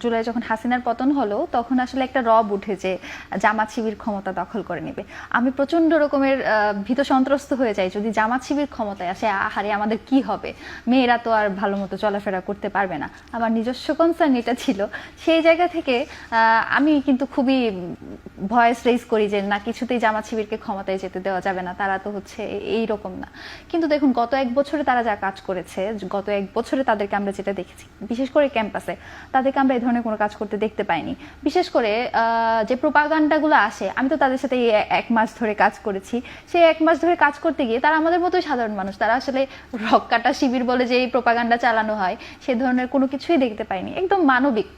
জুলাই যখন হাসিনার পতন হলো, তখন আসলে একটা রব উঠে যে জামাত শিবির ক্ষমতা দখল করে নেবে। আমি প্রচণ্ড রকমের ভীত সন্ত্রস্ত হয়ে যাই, যদি জামাত শিবির ক্ষমতায় আসে আহারে আমাদের কি হবে? মেয়েরা তো আর ভালো মতো চলাফেরা করতে পারবে না। আমার নিজস্ব কনসার্ন এটা ছিল। সেই জায়গা থেকে আমি কিন্তু খুবই ভয়েস রেজ করি যে, না, কিছুতেই জামাত শিবিরকে ক্ষমতায় যেতে দেওয়া যাবে না, তারা তো হচ্ছে এই রকম না। কিন্তু দেখুন, গত এক বছরে তারা যা কাজ করেছে, গত এক বছরে তাদেরকে আমরা যেটা দেখেছি, বিশেষ করে ক্যাম্পাসে তাদেরকে আমরা ধরনের কোনো কাজ করতে দেখতে পাইনি। বিশেষ করে যে প্রোপাগান্ডাগুলো আসে, আমি তো তাদের সাথে এক মাস ধরে কাজ করেছি। সেই এক মাস ধরে কাজ করতে গিয়ে তারা আমাদের মতোই সাধারণ মানুষ। তারা আসলে রক কাটা শিবির বলে যে প্রোপাগান্ডা চালানো হয়, সে ধরনের কোনো কিছুই দেখতে পাইনি। একদম মানবিক।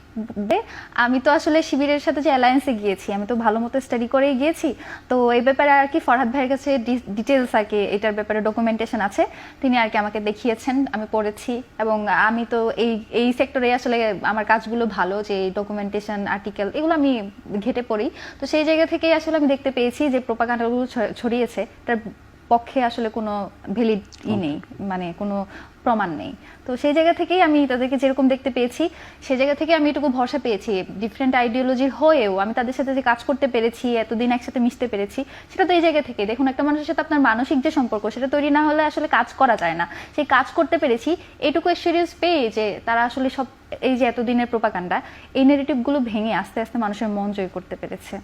আমি তো আসলে শিবিরের সাথে যে অ্যালায়েন্সে গিয়েছি, আমি তো ভালো মতো স্টাডি করেই গিয়েছি। তো এই ব্যাপারে আর কি ফরহাদ ভাইয়ের কাছে ডিটেলস আর কি, এটার ব্যাপারে ডকুমেন্টেশন আছে। তিনি আর কি আমাকে দেখিয়েছেন, আমি পড়েছি। এবং আমি তো এই এই সেক্টরে আসলে আমার কাজগুলো ভালো যে ডকুমেন্টেশন আর্টিকেল এগুলো আমি ঘেটে পড়ি। তো সেই জায়গা থেকেই আসলে আমি দেখতে পেয়েছি যে প্রোপাগান্ডাগুলো ছড়িয়েছে। তার পক্ষে আসলে কোনো ভ্যালিড ই নেই মানে কোনো প্রমাণ নেই। তো সেই জায়গা থেকেই আমি তাদেরকে যেরকম দেখতে পেয়েছি সেই জায়গা থেকে আমি এটুকু ভরসা পেয়েছি। ডিফারেন্ট আইডিওলজির হয়েও আমি তাদের সাথে যে কাজ করতে পেরেছি এতদিন একসাথে মিশতে পেরেছি সেটা তো এই জায়গা থেকে দেখুন একটা মানুষের সাথে আপনার মানসিক যে সম্পর্ক সেটা তৈরি না হলে আসলে কাজ করা যায় না। সেই কাজ করতে পেরেছি এটুকু এক্সপিরিয়েন্স পেয়ে যে তারা আসলে সব এই যে এতদিনের প্রোপাকাণ্ডা এই নেগেটিভগুলো ভেঙে আস্তে আস্তে মানুষের মন জয় করতে পেরেছে।